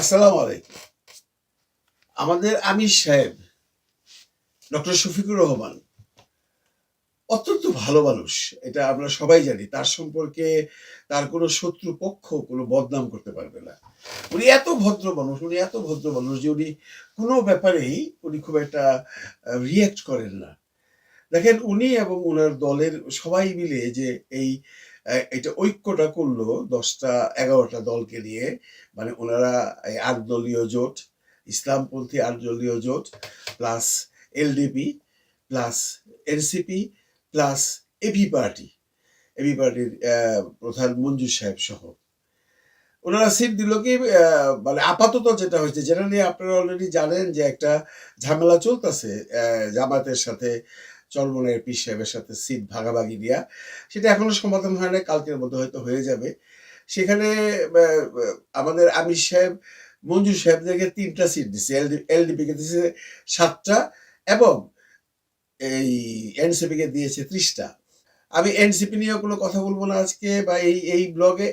আসসালামু আলাইকুম। আমাদের আমির সাহেব, ডক্টর শফিকুর রহমান, অত্যন্ত ভালো মানুষ, এটা আমরা সবাই জানি। তার সম্পর্কে তার কোনো শত্রু পক্ষ, কোনো বদনাম করতে পারবে না। উনি এত ভদ্র মানুষ, উনি এত ভদ্র মানুষ যে উনি কোনো ব্যাপারেই উনি খুব একটা রিয়াক্ট করেন না। দেখেন, উনি এবং ওনার দলের সবাই মিলে যে এই এটা ঐক্যটা করল দশটা, এগারোটা দলকে নিয়ে। মানে ওনারা আট দলীয় জোট, ইসলামপন্থী আট দলীয় জোট, plus LDP, plus NCP, plus AB party. AB পার্টির প্রধান মঞ্জুর সাহেব সহ। ওনারা সিট দিল কি মানে আপাতত যেটা হয়েছে যেটা নিয়ে আপনারা অলরেডি জানেন যে একটা ঝামেলা চলতেছে জামাতের সাথে চরমনের পীর সাহেবের সাথে সিট ভাগাভাগি দিয়া। সেটা এখনও সমাধান হয় না কালকের মধ্যে হয়তো হয়ে যাবে। সেখানে আমাদের আমির সাহেব মঞ্জুর সাহেবদেরকে তিনটা সিট দিচ্ছে এলডিপি কে দিচ্ছে সাতটা এবং এই এনসিপি কে দিয়েছে ত্রিশটা। আমি এনসিপি নিয়ে কোনো কথা বলব না আজকে বা এই এই ব্লগে।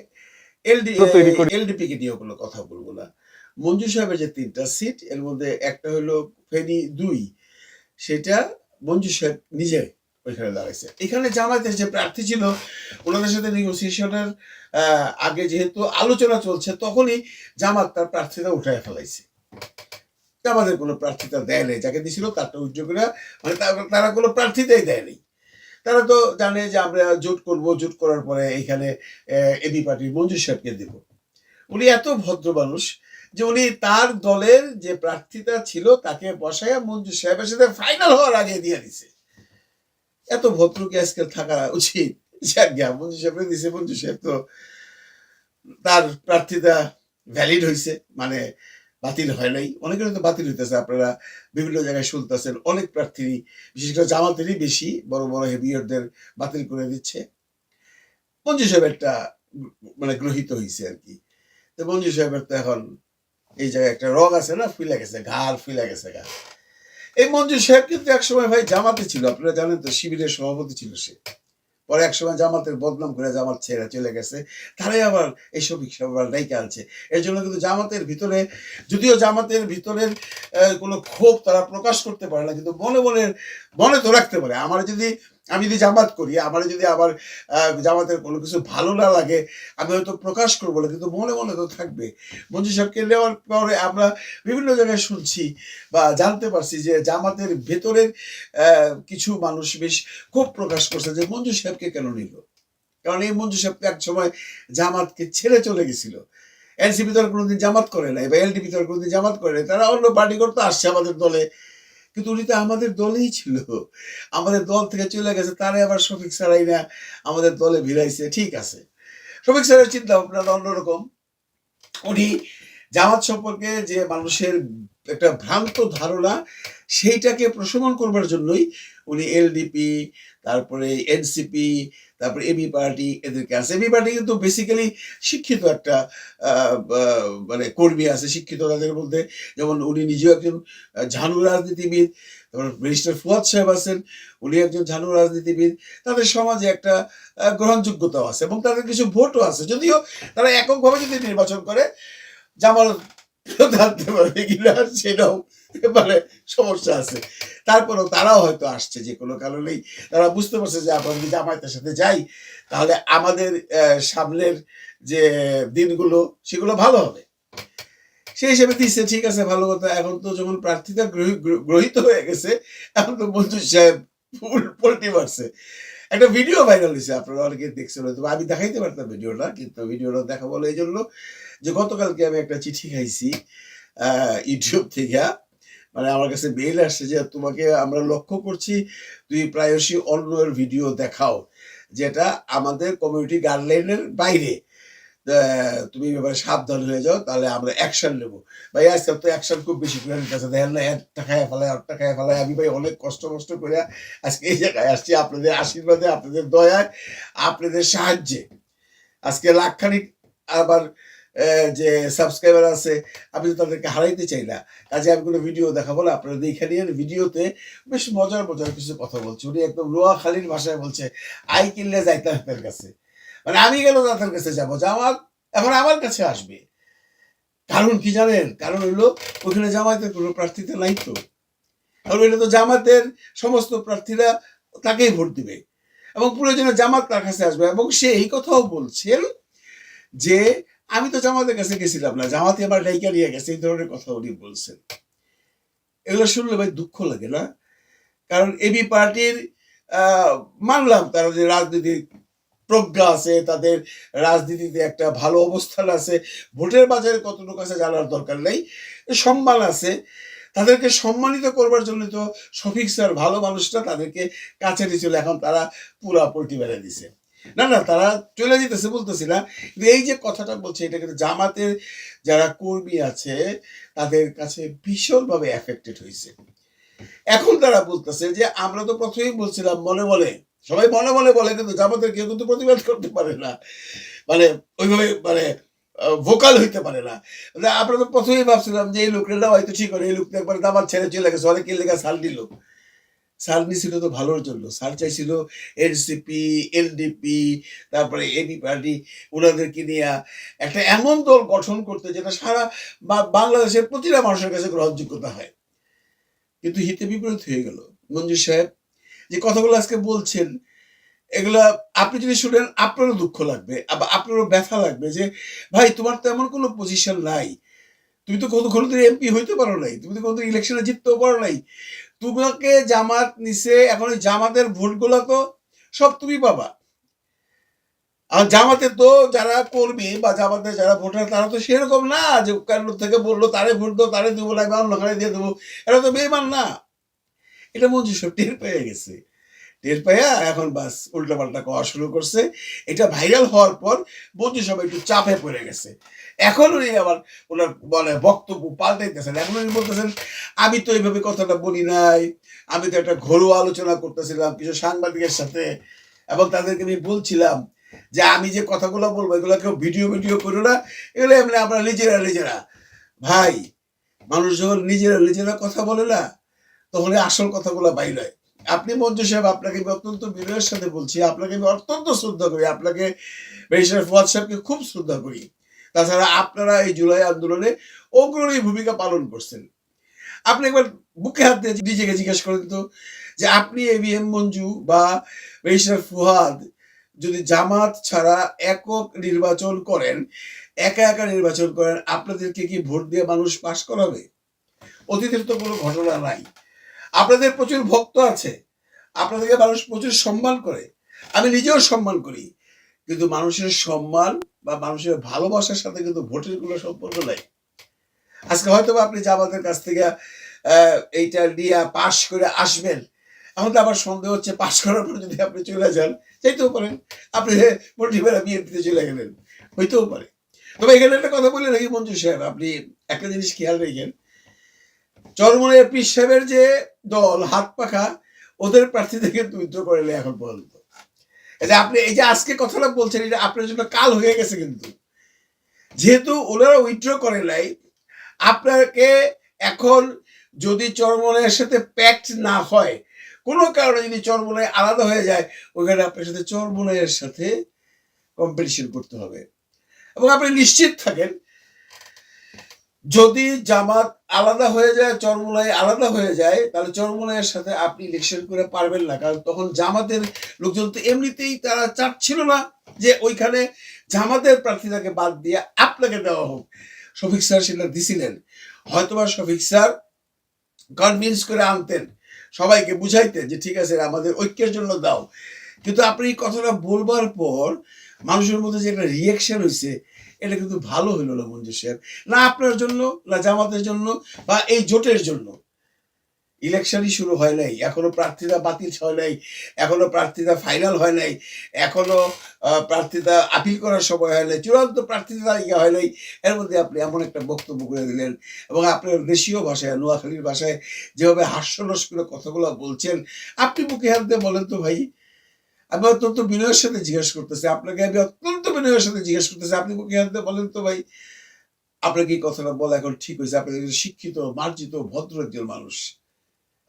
এলডি তৈরি করি। এলডিপি কে নিয়ে কোনো কথা বলব না। মঞ্জু সাহেবের যে তিনটা সিট এর মধ্যে একটা হলো ফেনী দুই। সেটা মঞ্জুর সাহেব নিজে ওইখানে দাঁড়াইছে। এখানে জামায়াতের যে প্রার্থী ছিল, ওনাদের সাথে নেগোসিয়েশনের আগে যেহেতু আলোচনা চলছে, তখনই জামাত তার প্রার্থীতা উঠায় ফেলাইছে। আমাদের কোনো প্রার্থীতা দেয় নাই, যাকে দিছিল তারটা উদ্যোগীরা মানে তারা কোনো প্রার্থীতাই দেয়নি তারা তো জানে যে আমরা জোট করব, জোট করার পরে এখানে এবি পার্টির মঞ্জুর সাহেবকে দেব। উনি এত ভদ্র মানুষ যে উনি তার দলের যে প্রার্থীতা ছিল, তাকে বসাইয়া মঞ্জুর সাহেবের সাথে ফাইনাল হওয়ার আগে দিয়ে দিছে। এত ভদ্র কি আজকে থাকা উচিত। মঞ্জুর সাহেবের দিছে মঞ্জুর সাহেব তো তার প্রার্থীতা ভ্যালিড হয়েছে মানে বাতিল হয় নাই। অনেকের তো বাতিল হইতেছে, আপনারা বিভিন্ন জায়গায় শুনতেছেন। অনেক প্রার্থী, বিশেষ করে জামাতেরই বেশি, বড় বড় হেভিয়ারদের বাতিল করে দিচ্ছে। মঞ্জু একটা মানে গ্রহিত হয়েছে আর কি। তো মঞ্জু সাহেবের তো এখন এই জায়গায় একটা রগ আছে না ফুলে গেছে, ঘাড় ফুলে গেছে ঘা এই মঞ্জু সাহেব কিন্তু একসময় ভাই জামাতে ছিল, আপনারা জানেন তো, শিবিরের সভাপতি ছিল সে। পরে একসময় জামাতের বদনাম করে জামাত ছেড়ে চলে গেছে। তারাই আবার এইসব আবার ডাইকে আনছে। এর জন্য কিন্তু জামাতের ভিতরে, যদিও জামাতের ভিতরের কোনো ক্ষোভ তারা প্রকাশ করতে পারে না, কিন্তু মনে মনে মনে তো রাখতে পারে। আমার যদি আমি যদি জামাত করি, আমার যদি আবার জামাতের কোনো কিছু ভালো না লাগে, আমি হয়তো প্রকাশ করব না, কিন্তু মনে মনে তো থাকবে। মঞ্জু সাহেবকে নেওয়ার পরে আমরা বিভিন্ন জায়গায় শুনছি বা জানতে পারছি যে জামাতের ভেতরের কিছু মানুষ বেশ খুব প্রকাশ করছে যে মঞ্জু সাহেবকে কেন নিল? কারণ এই মঞ্জু সাহেব তো এক সময় জামাতকে ছেড়ে চলে গেছিল। এনসিপি দল কোনোদিন জামাত করে নাই বা এলডিপি দল কোনোদিন জামাত করে নাই, তারা অন্য পার্টি করতে, আসছে আমাদের দলে। কিন্তু উনি তো আমাদের দলেই ছিল। আমাদের দল থেকে চলে গেছে, তারে আবার শফিক সারাই না আমাদের দলে ভিড়াইছে, ঠিক আছে। শফিক স্যারের চিন্তা ভাবনা অন্যরকম। উনি জামাত সম্পর্কে যে মানুষের একটা ভ্রান্ত ধারণা, সেইটাকে প্রশমন করবার জন্যই উনি এলডিপি তারপরে এনসিপি তারপরে এবি পার্টি এদেরকে আছে এবি পার্টি কিন্তু বেসিক্যালি শিক্ষিত একটা মানে কর্মী আছে, শিক্ষিত তাদের মধ্যে। যেমন উনি নিজেও একজন ঝানু রাজনীতিবিদ, তারপর ব্যারিস্টার ফুয়াদ সাহেব আছেন, উনি একজন ঝানু রাজনীতিবিদ। তাদের সমাজে একটা গ্রহণযোগ্যতাও আছে এবং তাদের কিছু ভোটও আছে। যদিও তারা এককভাবে যদি নির্বাচন করে জামাল জানতে পারবে কিনা সেটাও মানে সমস্যা আছে। তারপরেও তারাও হয়তো আসছে যে কোনো কারণেই। তারা বুঝতে পারছে যে আমরা যদি জামায়াতের সাথে যাই, তাহলে আমাদের সামনের যে দিনগুলো, সেগুলো ভালো হবে। সেই হিসেবে দিচ্ছে ঠিক আছে, ভালো কথা। এখন তো যখন গ্র- গ্রহীত হয়ে গেছে, এখন তো মঞ্জুর সাহেব ফুল পোল্টি মারছে। একটা ভিডিও ভাইরাল হয়েছে, আপনারা অনেকে দেখছেন হয়তো আমি দেখাইতে পারতাম ভিডিওটা, কিন্তু ভিডিওটা দেখা বলো এই জন্য যে গতকালকে আমি একটা চিঠি খাইছি ইউটিউব থেকে। মানে আমার কাছে মেইল আসছে যে তোমাকে আমরা লক্ষ্য করছি তুই প্রায়শই অন্যের ভিডিও দেখাও, যেটা আমাদের কমিউনিটি গাইডলাইনের বাইরে। তুমি ব্যাপারে সাবধান হয়ে যাও, তাহলে আমরা অ্যাকশন নেব। ভাই, আজকাল তো অ্যাকশন খুব বেশি করে নিতেছে দেখেন না একটা খায় ফেলায় একটা খায় ফেলায় আমি ভাই অনেক কষ্ট কষ্ট করে আজকে এই জায়গায় আসছি। আপনাদের আশীর্বাদে, আপনাদের দয়ায়, আপনাদের সাহায্যে। আজকে লাখখানিক আবার যে সাবস্ক্রাইবার আছে আমি তো তাদেরকে হারাইতে চাই না। কাজে আমি কোনো ভিডিও দেখাবো না, আপনারা দেখে ভিডিওতে বেশ মজার মজার কিছু কথা বলছে। উনি একদম রোয়া খালির ভাষায় বলছে, আই কিনলে যাইতে আপনার কাছে। মানে আমি গেল তাদের কাছে যাব? আমার, এখন আমার কাছে আসবে। কারণ কি জানেন? কারণ হলো, ওখানে জামায়াতের কোনো প্রার্থীতে নাই তো। কারণ এটা তো জামাতের সমস্ত প্রার্থীরা তাকেই ভোট দিবে। এবং প্রয়োজনে জামাত তার কাছে আসবে এবং সে এই কথাও বলছেন যে আমি তো জামাতের কাছে গেছিলাম না, জামাতে আমার ডাইকা নিয়ে গেছে, এই ধরনের কথা উনি বলছেন। এগুলো শুনলে ভাই দুঃখ লাগে না? কারণ এবি পার্টির মানলাম তারা যে রাজনীতির প্রজ্ঞা আছে, তাদের রাজনীতিতে একটা ভালো অবস্থান আছে, ভোটের বাজারে কতটুকু আছে জানার দরকার নেই, সম্মান আছে। তাদেরকে সম্মানিত করবার জন্য তো শফিক স্যার ভালো মানুষটা, তাদেরকে কাছে নিয়ে চলে, এখন তারা পুরা পোল্টি বেড়ে দিছে। না না, তারা চলে যেতেছে বলতেছি না। কিন্তু এই যে কথাটা বলছে, এটা কিন্তু জামাতের যারা কর্মী আছে, তাদের কাছে ভীষণভাবে এফেক্টেড হয়েছে। এখন তারা বলতেছে যে, আমরা তো প্রথমেই বলছিলাম, মনে মনে। সবাই মনে মনে বলে কিন্তু জামাতের কেউ কিন্তু প্রতিবাদ করতে পারে না। মানে ওইভাবে মানে ভোকাল হইতে পারে না। আমরা তো প্রথমেই ভাবছিলাম যে, এই লোকটা হয়তো ঠিক করে, এই লোকটা একবার দাবার ছেড়ে চলে গেছে, অনেক লেখা সাল দিল সাল নিছিল তো ভালোর জন্য। সাল চাইছিল এনসিপি এলডিপি তারপরে এবি পার্টি ওনাদেরকে নিয়ে একটা এমন দল গঠন করতে যেটা সারা বাংলাদেশের প্রতিটা মানুষের কাছে গ্রহণযোগ্যতা হয়। কিন্তু হিতে বিপরীত হয়ে গেল। মঞ্জুর সাহেব, যে কথাগুলো আজকে বলছেন, এগুলা আপনি যদি শুনেন, আপনারও দুঃখ লাগবে, আবার আপনারও ব্যথা লাগবে যে, ভাই, তোমার তো এমন কোনো পজিশন নাই। তুমি তো কোনো কোনোদিন এমপি হইতে পারো নাই, তুমি তো কোনোদিন ইলেকশনে জিততেও পারো নাই। তোমাকে জামাত নিছে, এখন জামাতের ভোটগুলো তো সব তুমি পাবা। আর জামাতে তো যারা কর্মী বা জামাতে যারা ভোটার, তারা তো সেরকম না যে কারণ থেকে বলল, তারে ভোট দাও, তারে দেবো না বা অন্য দিয়ে দেবো। এরা তো বেমান না। এটা মঞ্জু সব টের পেয়ে গেছে। টের পাইয়া এখন বাস উল্টাপাল্টা কওয়া শুরু করছে। এটা ভাইরাল হওয়ার পর সব একটু চাপে পড়ে গেছে। এখন উনি আবার ওনার মানে বক্তব্য পাল্টাইতেছেন। এখন উনি বলতেছেন, আমি তো এইভাবে কথাটা বলি নাই। আমি তো একটা ঘরোয়া আলোচনা করতেছিলাম, কিছু সাংবাদিকের সাথে। এবং তাদেরকে আমি বলছিলাম যে আমি যে কথাগুলো বলব, এগুলো কেউ ভিডিও ভিডিও করো না। এগুলো এমনি আমরা নিজেরা নিজেরা। ভাই, মানুষ যখন নিজেরা নিজেরা কথা বলে না তখন আসল কথাগুলো বাইর হয়। আপনি মঞ্জু সাহেব, আপনাকে আমি অত্যন্ত বিনয়ের সাথে বলছি, আপনাকে আমি অত্যন্ত শ্রদ্ধা করি, আপনাকে বেশির ফুয়াদ সাহেবকে খুব শ্রদ্ধা করি। তাছাড়া আপনারা এই জুলাই আন্দোলনে অগ্রণী ভূমিকা পালন করছেন। আপনি একবার বুকে হাত দিয়ে নিজেকে জিজ্ঞেস করেন তো, যে আপনি এ বি এম মঞ্জু বা বেশির ফুহাদ যদি জামাত ছাড়া একক নির্বাচন করেন, একা একা নির্বাচন করেন, আপনাদেরকে কি ভোট দিয়ে মানুষ পাশ করাবে? অতীতের তো কোনো ঘটনা নাই। আপনাদের প্রচুর ভক্ত আছে। আপনাদেরকে মানুষ প্রচুর সম্মান করে। আমি নিজেও সম্মান করি। কিন্তু মানুষের সম্মান বা মানুষের ভালোবাসার সাথে কিন্তু ভোটের কোনো সম্পর্ক নাই। আজকে হয়তো আপনি জামাতের কাছ থেকে এইটা নিয়ে পাশ করে আসবেন। এখন তো আমার সন্দেহ হচ্ছে পাশ করার পর যদি আপনি চলে যান চাইতেও পারেন। আপনি পল্টিবেলা বিএনপিতে চলে গেলেন, হইতেও পারে। তবে এখানে একটা কথা বলে রাখি মঞ্জু সাহেব, আপনি একটা জিনিস খেয়াল রেখেন। চরমনের পীর সাহেবের যে দল, হাত পাখা, ওদের প্রার্থী থেকে উইথড্র করেলে এখন পর্যন্ত। যে আপনি, এই যে আজকে কথাটা বলছেন, এটা আপনার জন্য কাল হয়ে গেছে কিন্তু। যেহেতু ওনারা উইথড্র করে নাই, আপনাকে এখন যদি চরমনের সাথে প্যাক্ট না হয়, কোনো কারণে যদি চরমনায় আলাদা হয়ে যায় ওখানে আপনার সাথে চরমনায়ের সাথে কম্পিটিশন করতে হবে। এবং আপনি নিশ্চিত থাকেন যদি জামাত আলাদা হয়ে যায় চরমুলাই আলাদা হয়ে যায়, তাহলে চরমুলাইয়ের সাথে আপনি ইলেকশন করে পারবেন না। কারণ তখন জামাতের লোকজন তো এমনিতেই তারা চাচ্ছিল না যে ওইখানে জামাতের প্রার্থীটাকে বাদ দিয়ে আপনাকে দেওয়া হোক। শফিক স্যার সেটা দিছিলেন। হয়তোবা শফিক স্যার কনভিন্স করে আনতেন, সবাইকে বুঝাইতেন যে, ঠিক আছে, আমাদের ঐক্যের জন্য দাও। কিন্তু আপনি কথাটা বলবার পর মানুষের মধ্যে যে একটা রিয়েকশন হয়েছে এটা কিন্তু ভালো হইল না মঞ্জুর সাহেব। না আপনার জন্য, না জামাতের জন্য, বা এই জোটের জন্য। ইলেকশনই শুরু হয় নাই, এখনও প্রার্থীরা বাতিল হয় নাই, এখনও প্রার্থীরা ফাইনাল হয় নাই, এখনও প্রার্থীরা আপিল করার সময় হয় নাই, চূড়ান্ত প্রার্থীরা ইয়ে হয় নাই। এর মধ্যে আপনি এমন একটা বক্তব্য করে দিলেন, এবং আপনার দেশীয় ভাষায়, নোয়াখালীর ভাষায় যেভাবে হাস্যরস করে কথাগুলো বলছেন, আপনি মুখে হাত দিয়ে বলেন তো ভাই। আমি অত্যন্ত বিনয়ের সাথে জিজ্ঞেস করতেছি, আপনাকে আমি অত্যন্ত বিনয়ের সাথে জিজ্ঞেস করতেছি, আপনি মুখে বলেন তো ভাই আপনাকে কি কথাটা বলা এখন ঠিক হয়েছে? আপনি একজন শিক্ষিত, মার্জিত, ভদ্র একজন মানুষ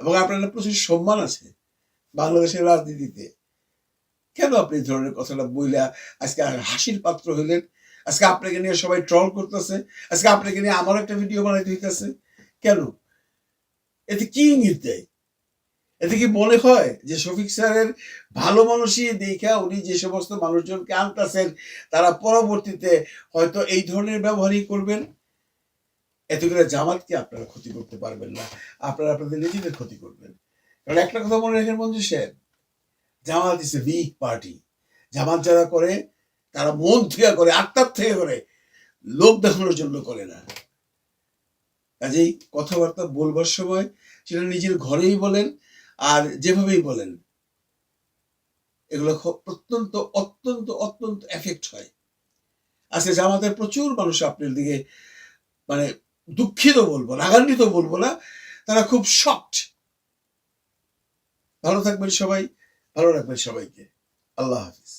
এবং আপনার একটা প্রচুর সম্মান আছে বাংলাদেশের রাজনীতিতে। কেন আপনি এই ধরনের কথাটা বইলা আজকে হাসির পাত্র হইলেন আজকে আপনাকে নিয়ে সবাই ট্রল করতেছে, আজকে আপনাকে নিয়ে আমার একটা ভিডিও বানাইতে হইতেছে। কেন? এতে কি ইঙ্গিত দেয়? এতে কি মনে হয় যে শফিক স্যারের ভালো মানুষই দেখা উনি যে সমস্ত মানুষজনকে আনতেছেন, তারা পরবর্তীতে হয়তো এই ধরনের ব্যবহারই করবেন? এত করে জামাতকে আপনারা ক্ষতি করতে পারবেন না। আপনারা আপনাদের নিজেদের ক্ষতি করবেন। কারণ একটা কথা মনে রাখেন বন্ধু সাহেব, জামাত is a weak party Jamaat যারা করে, তারা মন থেকে করে, আত্মার থেকে করে লোক দেখানোর জন্য করে না। কাজেই কথাবার্তা বলবার সময় সেটা নিজের ঘরেই বলেন আর যেভাবেই বলেন, এগুলো অত্যন্ত অত্যন্ত অত্যন্ত এফেক্ট হয়। আজকে জামাতের প্রচুর মানুষ আপনার দিকে মানে দুঃখিত বলব রাগান্বিত বলব না, তারা খুব শক্ট ভালো থাকবেন সবাই, ভালো রাখবেন সবাইকে। আল্লাহ হাফিজ।